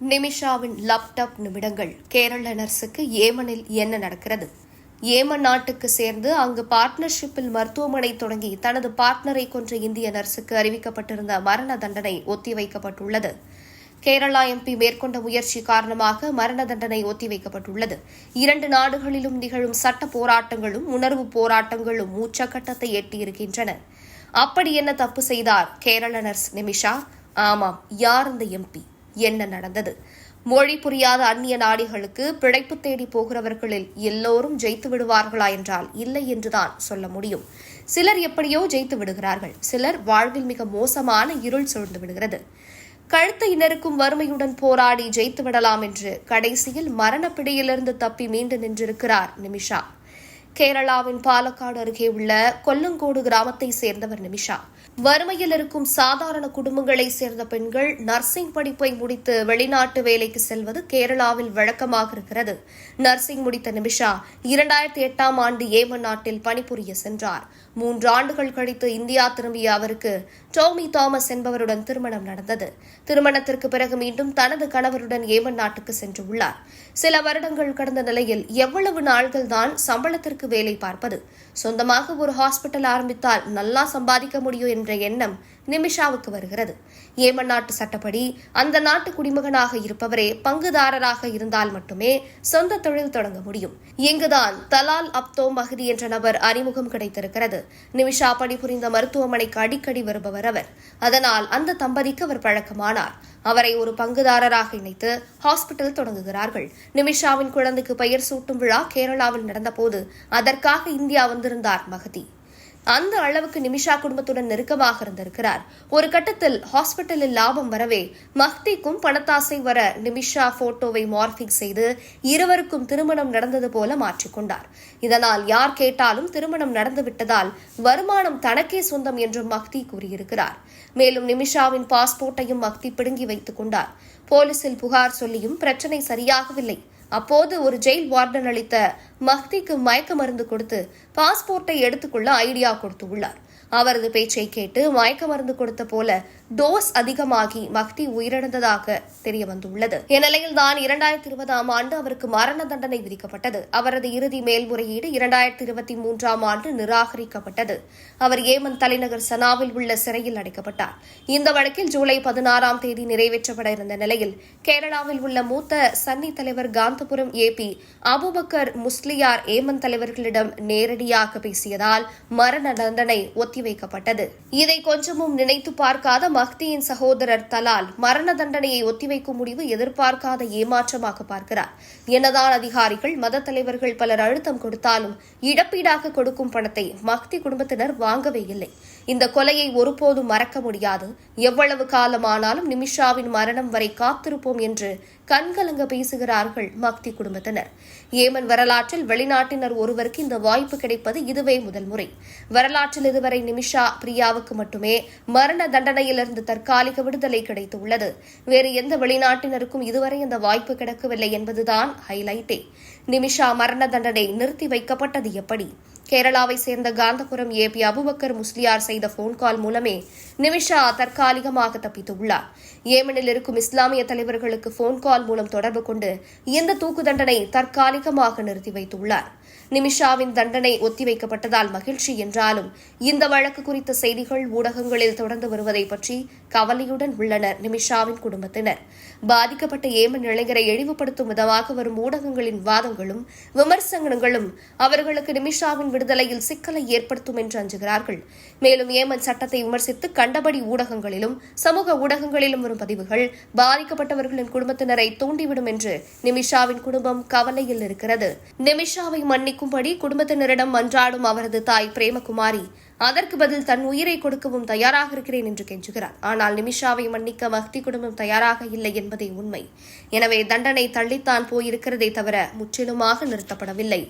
நிமிஷாவின் laptop நிமிடங்கள். கேரள நர்ஸுக்கு ஏமனில் என்ன நடக்கிறது? ஏமன் நாட்டுக்கு சேர்ந்து அங்கு பார்ட்னர்ஷிப்பில் மருத்துவமனை தொடங்கி தனது பார்ட்னரை கொன்ற இந்திய நர்ஸுக்கு அறிவிக்கப்பட்டிருந்த மரண தண்டனை ஒத்திவைக்கப்பட்டுள்ளது. கேரளா எம்பி மேற்கொண்ட முயற்சி காரணமாக மரண தண்டனை ஒத்திவைக்கப்பட்டுள்ளது. இரண்டு நாடுகளிலும் நிகழும் சட்ட போராட்டங்களும் உணர்வு போராட்டங்களும் உச்சக்கட்டத்தை எட்டியிருக்கின்றன. அப்படி என்ன தப்பு செய்தார் கேரள நர்ஸ் நிமிஷா? ஆமாம் யார் இந்த எம்பி? என்ன நடந்தது? மொழி புரியாத அந்நிய நாடுகளுக்கு பிழைப்பு தேடி போகிறவர்களில் எல்லோரும் ஜெயித்து விடுவார்களா என்றால் இல்லை என்றுதான் சொல்ல முடியும். சிலர் எப்படியோ ஜெயித்து விடுகிறார்கள். சிலர் வாழ்வில் மிக மோசமான இருள் சூழ்ந்து விடுகிறது. கழுத்தை நெருக்கும் வறுமையுடன் போராடி ஜெயித்து விடலாம் என்று கடைசியில் மரணப்பிடியிலிருந்து தப்பி மீண்டு நின்றிருக்கிறார் நிமிஷா. கேரளாவின் பாலக்காடு அருகே உள்ள கொல்லங்கோடு கிராமத்தை சேர்ந்தவர் நிமிஷா. வறுமையில் இருக்கும் சாதாரண குடும்பங்களை சேர்ந்த பெண்கள் நர்சிங் படிப்பை முடித்து வெளிநாட்டு வேலைக்கு செல்வது கேரளாவில் வழக்கமாக இருக்கிறது. நர்சிங் முடித்த நிமிஷா இரண்டாயிரத்தி எட்டாம் ஆண்டு ஏமன் நாட்டில் பணிபுரிய சென்றார். மூன்று ஆண்டுகள் கழித்து இந்தியா திரும்பிய அவருக்கு டோமி தாமஸ் என்பவருடன் திருமணம் நடந்தது. திருமணத்திற்கு பிறகு மீண்டும் தனது கணவருடன் ஏமன் நாட்டுக்கு சென்றுள்ளார் சில வருடங்கள் கடந்த நிலையில் எவ்வளவு நாள்கள் தான் சம்பளத்திற்கு வேலை பார்ப்பது? சொந்தமாக ஒரு ஹாஸ்பிட்டல் ஆரம்பித்தால் நல்லா சம்பாதிக்க முடியும் என்ற எண்ணம் நிமிஷாவுக்கு வருகிறது. ஏமன் நாட்டு சட்டப்படி அந்த நாட்டு குடிமகனாக இருப்பவரே பங்குதாரராக இருந்தால் மட்டுமே சொந்த தொழில் தொடங்க முடியும். இங்குதான் தலால் அப்தோ மஹதி என்ற நபர் அறிமுகம் கிடைத்திருக்கிறது. நிமிஷா பணிபுரிந்த மருத்துவமனைக்கு அடிக்கடி வருபவர் அவர். அதனால் அந்த தம்பதிக்கு அவர் பழக்கமானார். அவரை ஒரு பங்குதாரராக இணைத்து ஹாஸ்பிட்டல் தொடங்குகிறார்கள். நிமிஷாவின் குழந்தைக்கு பெயர் சூட்டும் விழா கேரளாவில் நடந்தபோது அதற்காக இந்தியா வந்திருந்தார் மகதி அந்த அளவுக்கு நிமிஷா குடும்பத்துடன் நெருக்கமாக இருந்திருக்கிறார். ஒரு கட்டத்தில் ஹாஸ்பிட்டலில் லாபம் வரவே மஹ்திக்கும் பணத்தாசை வர நிமிஷா போட்டோவை மார்பிங் செய்து இருவருக்கும் திருமணம் நடந்தது போல மாற்றிக்கொண்டார் இதனால் யார் கேட்டாலும் திருமணம் நடந்துவிட்டதால் வருமானம் தனக்கே சொந்தம் என்றும் மஹ்தி கூறியிருக்கிறார். மேலும் நிமிஷாவின் பாஸ்போர்ட்டையும் மஹ்தி பிடுங்கி வைத்துக் கொண்டார். போலீசில் புகார் சொல்லியும் பிரச்சனை சரியாகவில்லை. அப்போது ஒரு ஜெயில் வார்டன் அளித்த மஹ்திக்கு மயக்க மருந்து கொடுத்து பாஸ்போர்ட்டை எடுத்துக்கொள்ள ஐடியா கொடுத்து உள்ளார் அவரது பேச்சை கேட்டு மயக்க மருந்து கொடுத்த போல டோஸ் அதிகமாகி மக்தி உயிரிழந்ததாக தெரிய வந்துள்ளது இந்நிலையில் தான் இரண்டாயிரத்தி இருபதாம் ஆண்டு அவருக்கு மரண தண்டனை விதிக்கப்பட்டது. அவரது இறுதி மேல்முறையீடு இரண்டாயிரத்தி இருபத்தி மூன்றாம் ஆண்டு நிராகரிக்கப்பட்டது. அவர் ஏமன் தலைநகர் சனாவில் உள்ள சிறையில் அடைக்கப்பட்டார். இந்த வழக்கில் ஜூலை பதினாறாம் தேதி நிறைவேற்றப்பட இருந்த நிலையில் கேரளாவில் உள்ள மூத்த சன்னி தலைவர் Kanthapuram AB Abu Bakr Musliyar Yemen தலைவர்களிடம் நேரடியாக பேசியதால் மரண தண்டனை ஒத்திவைக்கப்பட்டது இதை கொஞ்சமும் நினைத்து பார்க்காத மஹ்தியின் சகோதரர் தலால் மரண தண்டனையை ஒத்திவைக்கும் முடிவு எதிர்பார்க்காத ஏமாற்றமாக பார்க்கிறார். என்னதான் அதிகாரிகள் மத தலைவர்கள் பலர் அழுத்தம் கொடுத்தாலும் இழப்பீடாக கொடுக்கும் பணத்தை மஹ்தி குடும்பத்தினர் வாங்கவே இல்லை. இந்த கொலையை ஒருபோதும் மறக்க முடியாது. எவ்வளவு காலமானாலும் நிமிஷாவின் மரணம் வரை காத்திருப்போம் என்று கண்கலங்க பேசுகிறார்கள் மக்தி குடும்பத்தினர். ஏமன் வரலாற்றில் வெளிநாட்டினர் ஒருவருக்கு இந்த வாய்ப்பு கிடைப்பது இதுவே முதல் முறை. வரலாற்றில் இதுவரை நிமிஷா பிரியாவுக்கு மட்டுமே மரண தண்டனையிலிருந்து தற்காலிக விடுதலை கிடைத்துள்ளது. வேறு எந்த வெளிநாட்டினருக்கும் இதுவரை இந்த வாய்ப்பு கிடைக்கவில்லை என்பதுதான் ஹைலைட்டே. நிமிஷா மரண தண்டனை நிறுத்தி வைக்கப்பட்டது எப்படி? கேரளாவை சேர்ந்த காந்தபுரம் ஏ. பி. அபுபக்கர் முஸ்லியார் செய்த போன் கால் மூலமே நிமிஷா தற்காலிகமாக தப்பித்துள்ளார். ஏமனில் இருக்கும் இஸ்லாமிய தலைவர்களுக்கு போன் கால் மூலம் தொடர்பு கொண்டு இந்த தூக்கு தண்டனை தற்காலிகமாக நிறுத்தி வைத்துள்ளார். நிமிஷாவின் தண்டனை ஒத்திவைக்கப்பட்டதால் மகிழ்ச்சி என்றாலும் இந்த வழக்கு குறித்த செய்திகள் ஊடகங்களில் தொடர்ந்து வருவதை பற்றி கவலையுடன் உள்ளனர் நிமிஷாவின் குடும்பத்தினர். பாதிக்கப்பட்ட ஏமன் இளைஞரை இழிவுபடுத்தும் விதமாக வரும் ஊடகங்களின் வாதங்களும் விமர்சனங்களும் அவர்களுக்கு நிமிஷாவின் விடுதலையில் சிக்கலை ஏற்படுத்தும் என்று அஞ்சுகிறார்கள். மேலும் ஏமன் சட்டத்தை விமர்சித்து கண்டபடி ஊடகங்களிலும் சமூக ஊடகங்களிலும் வரும் பதிவுகள் பாதிக்கப்பட்டவர்களின் குடும்பத்தினரை தூண்டிவிடும் என்று நிமிஷாவின் குடும்பம் கவலையில் இருக்கிறது. நிமிஷாவை மன்னிக்கும்படி குடும்பத்தினரிடம் மன்றாடும் அவரது தாய் பிரேமகுமாரி அதற்கு பதில் தன் உயிரை கொடுக்கவும் தயாராக இருக்கிறேன் என்று கெஞ்சுகிறார். ஆனால் நிமிஷாவை மன்னிக்க மஹ்தி குடும்பம் தயாராக இல்லை என்பதே உண்மை. எனவே தண்டனை தள்ளித்தான் போயிருக்கிறதே தவிர முற்றிலுமாக நிறுத்தப்படவில்லை.